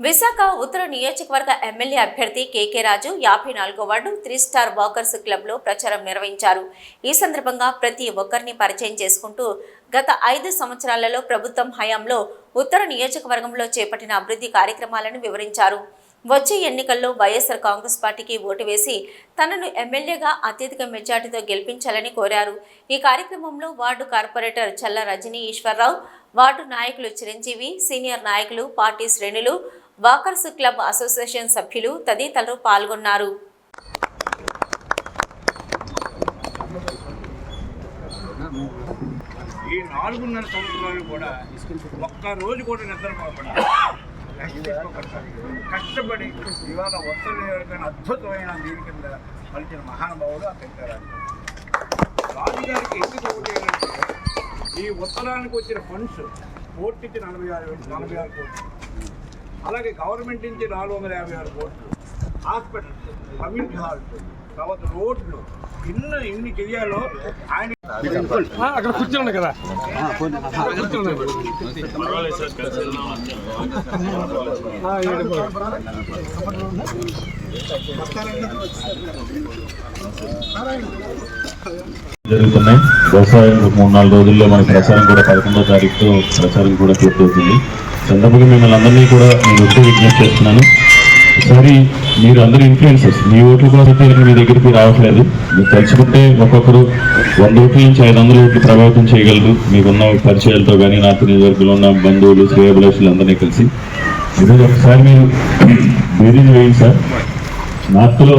విశాఖ ఉత్తర నియోజకవర్గ ఎమ్మెల్యే అభ్యర్థి కేకే రాజు యాభై నాలుగో వార్డు త్రీ స్టార్ వాకర్స్ క్లబ్లో ప్రచారం నిర్వహించారు. ఈ సందర్భంగా ప్రతి ఒక్కరిని పరిచయం చేసుకుంటూ గత ఐదు సంవత్సరాలలో ప్రభుత్వం హయాంలో ఉత్తర నియోజకవర్గంలో చేపట్టిన అభివృద్ధి కార్యక్రమాలను వివరించారు. వచ్చే ఎన్నికల్లో వైఎస్ఆర్ కాంగ్రెస్ పార్టీకి ఓటు వేసి తనను ఎమ్మెల్యేగా అత్యధిక మెజార్టీతో గెలిపించాలని కోరారు. ఈ కార్యక్రమంలో వార్డు కార్పొరేటర్ చల్ల రజనీ ఈశ్వరరావు వార్డు నాయకులు చిరంజీవి సీనియర్ నాయకులు పార్టీ శ్రేణులు వాకర్స్ క్లబ్ అసోసియేషన్ సభ్యులు తదితరులు పాల్గొన్నారు. ఈ నాలుగున్నర సంవత్సరాలు కూడా ఒక్క రోజు కూడా నిద్రపోకుండా కష్టపడి ఇవాళ ఉత్తర అద్భుతమైన దీని కింద పలిచిన మహానుభావుడు ఆ పెంచారాజు రాజుగారికి ఎందుకు ఓటేయాలంటే ఈ ఉత్తరానికి వచ్చిన ఫండ్స్ కోటికి నలభై ఆరు నలభై ఆరు కోట్లు. అలాగే గవర్నమెంట్ నుంచి నాలుగు వందల యాభై ఆరు కోట్లు హాస్పిటల్స్ కమ్యూనిటీ హాల్స్ తర్వాత రోడ్లు ఇన్ని ఇన్ని చెయ్యాలో ఆయన అక్కడ కూర్చోండి కదా. జరుగుతున్నాయి బహుశా మూడు నాలుగు రోజుల్లో మన ప్రచారం కూడా పదకొండో తారీఖుతో ప్రచారం కూడా పూర్తవుతుంది సందర్భంగా మిమ్మల్ని అందరినీ కూడా నేను ఒట్టు విజ్ఞప్తి చేస్తున్నాను. ఒకసారి మీరు అందరూ ఇన్ఫ్లుయెన్సెస్ మీ ఓట్ల కోసం మీ దగ్గరికి రావట్లేదు. మీరు తలుచుకుంటే ఒక్కొక్కరు వంద ఓట్ల నుంచి ఐదు వందల ఓట్లు ప్రభావితం చేయగలరు. మీకున్న పరిచయాలతో కానీ నార్త్ నియోజకవర్గంలో ఉన్న బంధువులు శ్రేయభిలాషులు అందరినీ కలిసి. ఈరోజు ఒకసారి మీరు బేరీని వేయండి సార్. నార్త్లో